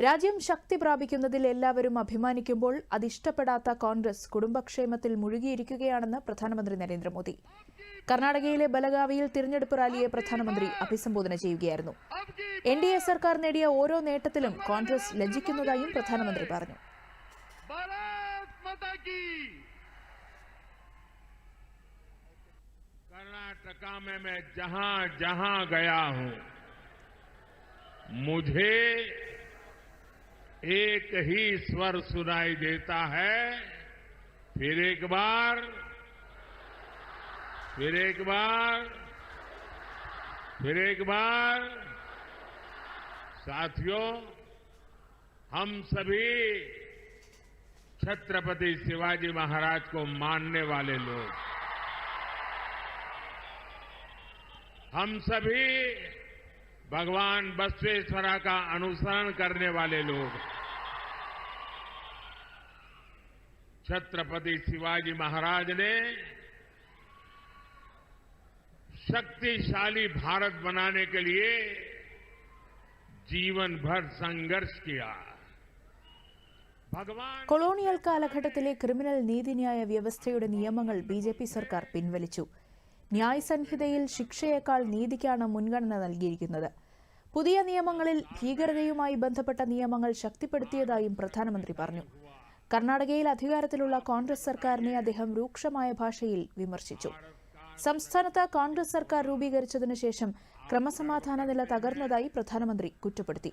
രാജ്യം ശക്തി പ്രാപിക്കുന്നതിൽ എല്ലാവരും അഭിമാനിക്കുമ്പോൾ അതിഷ്ടപ്പെടാത്ത കോൺഗ്രസ് കുടുംബക്ഷേമത്തിൽ മുഴുകിയിരിക്കുകയാണെന്ന് പ്രധാനമന്ത്രി നരേന്ദ്രമോദി കർണാടകയിലെ ബലഗാവിയിൽ തിരഞ്ഞെടുപ്പ് റാലിയെ പ്രധാനമന്ത്രി അഭിസംബോധന ചെയ്യുകയായിരുന്നു എൻ ഡി എ സർക്കാർ നേടിയ ഓരോ നേട്ടത്തിലും കോൺഗ്രസ് ലജ്ജിക്കുന്നതായും പ്രധാനമന്ത്രി പറഞ്ഞു भारत माता की कर्नाटका में मैं जहां जहां गया हूं मुझे एक ही स्वर सुनाई देता है, फिर एक बार, फिर एक बार, फिर एक बार। साथियों, हम सभी छत्रपति शिवाजी महाराज को मानने वाले लोग। हम सभी भगवान बसवेश्वरा का अनुसरण करने वाले लोग। छत्रपति शिवाजी महाराज ने शक्तिशाली भारत बनाने के लिए जीवन भर संघर्ष किया भगवान കൊളോണിയൽ കാലഘട്ടത്തിലെ ക്രിമിനൽ നീതിന്യായ വ്യവസ്ഥയുടെ നിയമങ്ങൾ ബി ജെ പി സർക്കാർ പിൻവലിച്ചു ന്യായ് സംഹിതയിൽ ശിക്ഷയേക്കാൾ നീതിക്കാണ് മുൻഗണന നൽകിയിരിക്കുന്നത് പുതിയ നിയമങ്ങളിൽ ഭീകരതയുമായി ബന്ധപ്പെട്ട നിയമങ്ങൾ ശക്തിപ്പെടുത്തിയതായും പ്രധാനമന്ത്രി പറഞ്ഞു കർണാടകയിൽ അധികാരത്തിലുള്ള കോൺഗ്രസ് സർക്കാരിനെ അദ്ദേഹം രൂക്ഷമായ ഭാഷയിൽ വിമർശിച്ചു. സംസ്ഥാനത്ത് കോൺഗ്രസ് സർക്കാർ രൂപീകരിച്ചതിനു ശേഷം ക്രമസമാധാന നില തകർന്നതായി പ്രധാനമന്ത്രി കുറ്റപ്പെടുത്തി.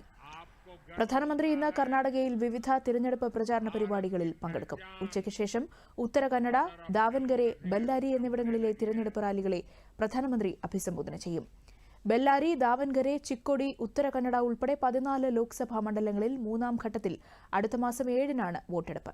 പ്രധാനമന്ത്രി ഇന്ന് കർണാടകയിൽ വിവിധ തിരഞ്ഞെടുപ്പ് പ്രചാരണ പരിപാടികളിൽ പങ്കെടുക്കും. ഉച്ചയ്ക്ക് ശേഷം ഉത്തര കന്നഡ ദാവൻഗരെ ബെല്ലാരി എന്നിവിടങ്ങളിലെ തിരഞ്ഞെടുപ്പ് റാലികളെ പ്രധാനമന്ത്രി അഭിസംബോധന ചെയ്യും. ബെല്ലാരി ദാവൻഗരെ ചിക്കോടി ഉത്തര കന്നഡ ഉൾപ്പെടെ പതിനാല് ലോക്സഭാ മണ്ഡലങ്ങളിൽ മൂന്നാം ഘട്ടത്തിൽ അടുത്ത മാസം ഏഴിനാണ് വോട്ടെടുപ്പ്.